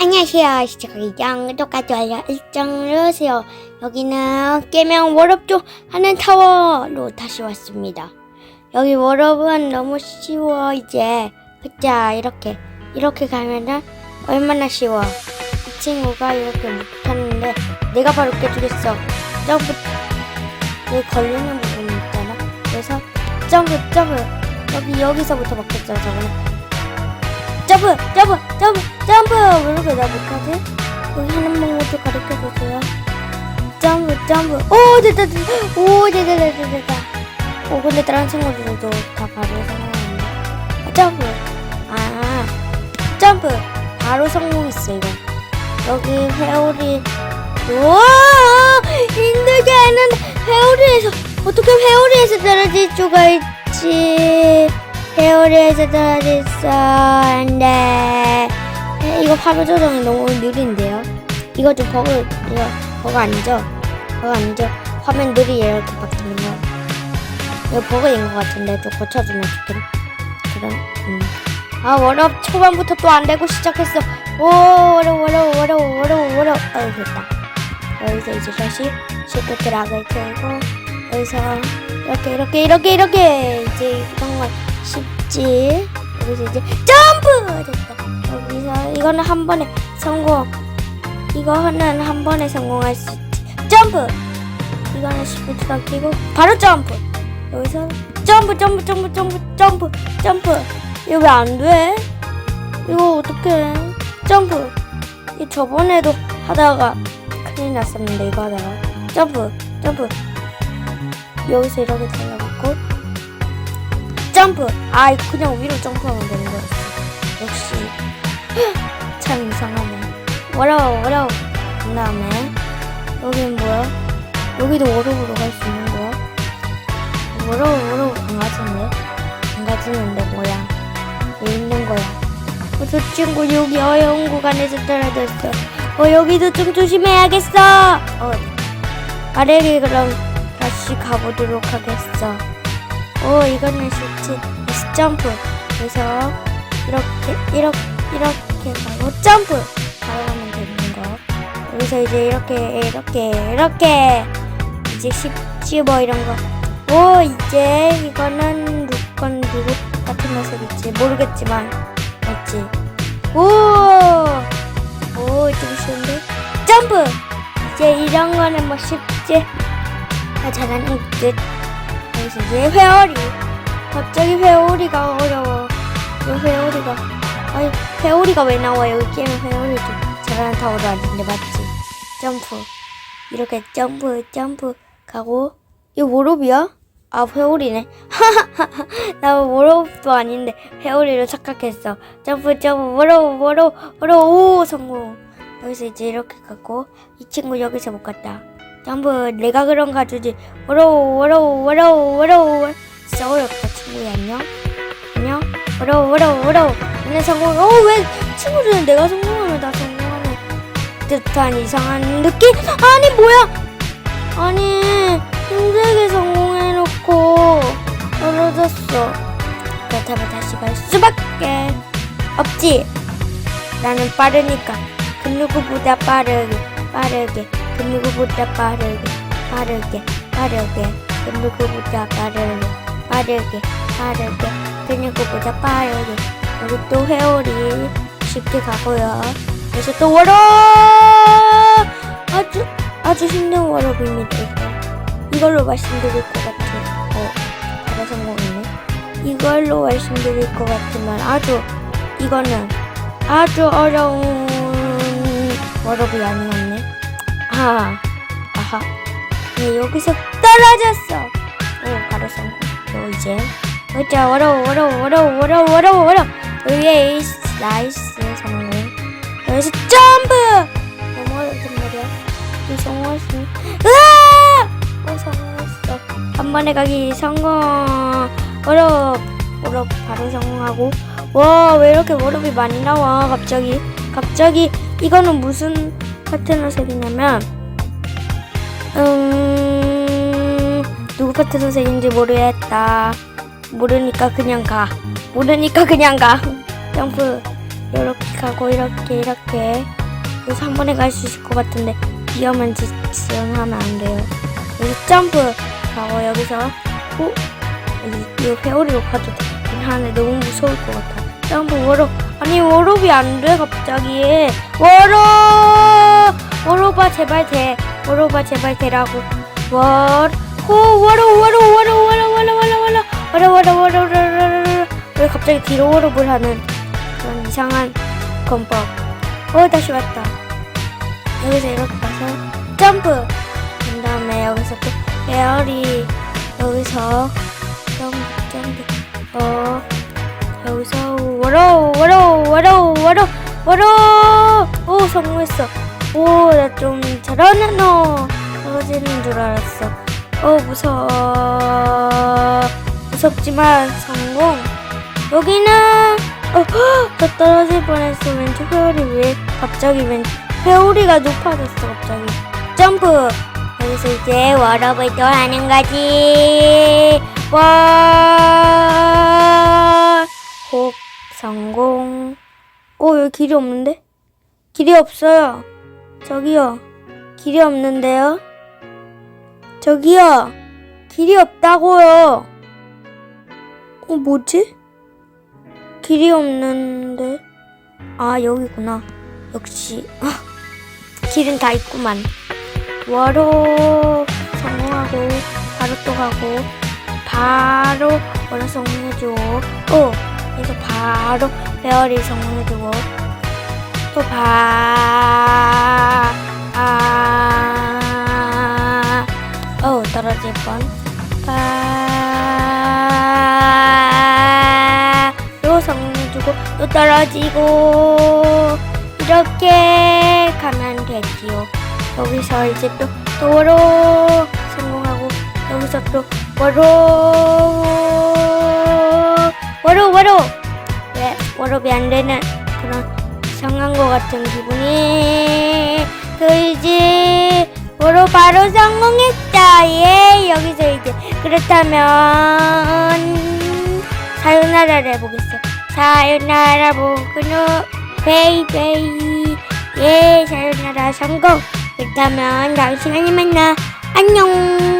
안녕하세요. 시작하기장 똑같이 알려 일정 누르세요. 여기는 깨명 워럽조 하는 타워로 다시 왔습니다. 여기 워럽은 너무 쉬워 이제. 자 이렇게 이렇게 가면은 얼마나 쉬워. 이 친구가 이렇게 못하는데 내가 바로 깨주겠어. 점프 여기 걸리는 부분이 있잖아. 그래서 점프 점프 여기 여기서부터 먹겠죠 저거는. 점프 점프 점프 점프! 왜 이렇게 나 못하지? 여기 하는 방법도 가르쳐주세요. 점프 점프. 오 됐다 됐다. 오 됐다 됐다 됐다 오 근데 다른 친구들도 다 바로 성공했네. 아, 점프. 아 점프. 바로 성공했어 이거. 여기 회오리. 우와 힘들게 했는데 회오리에서 어떻게 회오리에서 떨어질 수가 있지 회오리에서 떨어졌어. 안돼. 이거 파도 조정이 너무 느린데요? 이거 좀 버그 이거 버그 아니죠 버그 아니죠 화면 느리 이렇게 바뀌는 거. 이거 버그인 것 같은데 좀 고쳐주면 좋겠네. 그럼 음. 아 워럽 초반부터 또 안 되고 시작했어. 오 워럽 워럽 워럽 워럽 워럽 어 됐다. 여기서 이제 다시 시프트 락을 틀고 여기서 이렇게 이렇게 이렇게 이렇게 이제 정말 쉽지? 여기서 이제 점프 됐다. 여기서 이거는 한 번에 성공. 이거는 한 번에 성공할 수 있지. 점프! 이거는 시프트락 끼고 바로 점프! 여기서 점프 점프 점프 점프 점프 점프! 이거 왜 안 돼? 이거 어떡해? 점프! 이 저번에도 하다가 큰일 났었는데 이거 하다가. 점프 점프! 여기서 이렇게 달려갖고 점프. 아 그냥 위로 점프하면 되는 거였어 역시. 참 이상하네. 워러워 워러워. 그 다음에 여기는 뭐야? 여기도 워러우로 갈 수 있는 거야? 워러워 워러우 강아지인데? 강아지는데 뭐야? 왜 있는 거야? 어, 저 친구 여기 어려운 구간에서 떨어졌어. 어 여기도 좀 조심해야겠어. 어. 아래를 그럼 다시 가보도록 하겠어 오 이거는 다시 점프. 그래서 이렇게 이렇게 이렇게 가고 점프 바로 가면 되는 거. 여기서 이제 이렇게 이렇게 이렇게. 이제 쉽지 뭐 이런 거오 이제 이거는 누건 누구 같은 녀석이지. 모르겠지만 맞지. 오오좀 쉬운데? 점프! 이제 이런 거는 뭐 쉽지. 아 잘하는 듯 이제 회오리 갑자기 회오리가 어려워. 왜 회오리가 아니 회오리가 왜 나와 여기 게임에 회오리도 잘하는 타워도 아닌데 맞지? 점프. 이렇게 점프 점프 가고. 이거 모롭이야? 아 회오리네. 나 모롭도 아닌데 회오리로 착각했어. 점프 점프 모로 모로 모로 오 성공. 여기서 이제 이렇게 가고 이 친구 여기서 못 갔다 점프 내가 그런 가주지 워로우 워로우 워로우 워로우 진짜 어렵다 친구야 안녕. 안녕. 워로우 워로우 워로우 얘네 성공 어왜 친구들은 내가 성공하면 나 성공하는 듯한 이상한 느낌? 아니 뭐야? 아니 힘들게 성공해놓고 떨어졌어. 그렇다면 다시 갈 수밖에 없지. 나는 빠르니까. 그 누구보다 빠르게 빠르게 그 누구보다 빠르게 빠르게 빠르게. 그 누구보다 빠르게 빠르게 빠르게. 그 누구보다 빠르게. 여기 또 회오리 쉽게 가고요. 그래서 또 워럭! 아주 아주 힘든 이거. 이걸로 말씀드릴 것 같아요 어 바로 성공했네. 이걸로 말씀드릴 것 같지만 아주 이거는 아주 어려운 워럭이 아니었네 아, 아하. 네, 여기서 떨어졌어. 오, 바로 성공. 또 이제. 보자, 워러워, 워러워, 워러워, 워러워, 워러워, 워러워. 위에 에이스, 나이스, 성공. 여기서 점프! 어렵단 말이야. 이 성공할 수, 으아! 어, 성공했어. 한 번에 가기 성공. 워럽, 워럽 바로 성공하고. 와, 왜 이렇게 워럽이 많이 나와, 갑자기. 갑자기, 이거는 무슨 파트너 색이냐면 음 누구 파트너 색인지 모르겠다. 모르니까 그냥 가. 모르니까 그냥 가. 점프. 이렇게 가고 이렇게 이렇게. 그래서 한 번에 갈 수 있을 것 같은데 위험한 짓은 하면 안 돼요. 여기 점프. 가고 여기서. 오. 이, 이 회오리로 가도 되긴 하는데 너무 무서울 것 같아. 점프 워럽 아니 워럽이 안 돼 갑자기 워럽 워럽아 제발 돼 워럽아 제발 되라고 워러, 워러, 워러, 워러, 워러, 워러, 워러, 워러, 워러, 워러, 워러, 워러, 왜 갑자기 뒤로 워럽을 하는 그런 이상한 건법. 어, 다시 왔다. 여기서 이렇게 가서 점프. 그 다음에 여기서 또 에어리. 여기서 점프, 점프. 어, 여기서 워러, 워러, 워러, 워러, 워러. 오, 성공했어. 오, 나 좀 잘하는 너. 떨어지는 줄 알았어. 어 무서워 무섭지만 성공 여기는 어, 더 떨어질 뻔했어 왼쪽 회오리 왜 갑자기 왼 회오리가 높아졌어 갑자기 점프 여기서 이제 워업을 또 하는 거지 월 여기 길이 없는데 길이 없어요 저기요 길이 없는데요 저기요, 길이 없다고요. 어, 뭐지? 길이 없는데. 아, 여기구나. 역시. 아, 길은 다 있구만. 와로 성공하고, 바로 또 가고, 바로 와로 성공해주고, 어, 그래서 바로 베어리 성공해주고, 또 바, 아, 어우 떨어질 뻔. 아, 또 성공해주고 또 떨어지고 이렇게 가면 되지요. 여기서 이제 또 도로 성공하고 여기서 또 워로 워로 왜 워롭이 안 되는 그런 것 같은 기분이 들지. 바로 바로 성공했다. 예, 여기서 이제 그렇다면 사요나라를 해보겠어. 사요나라 보그노 베이베이. 예, 사요나라 성공. 그렇다면 다음 시간에 만나. 안녕.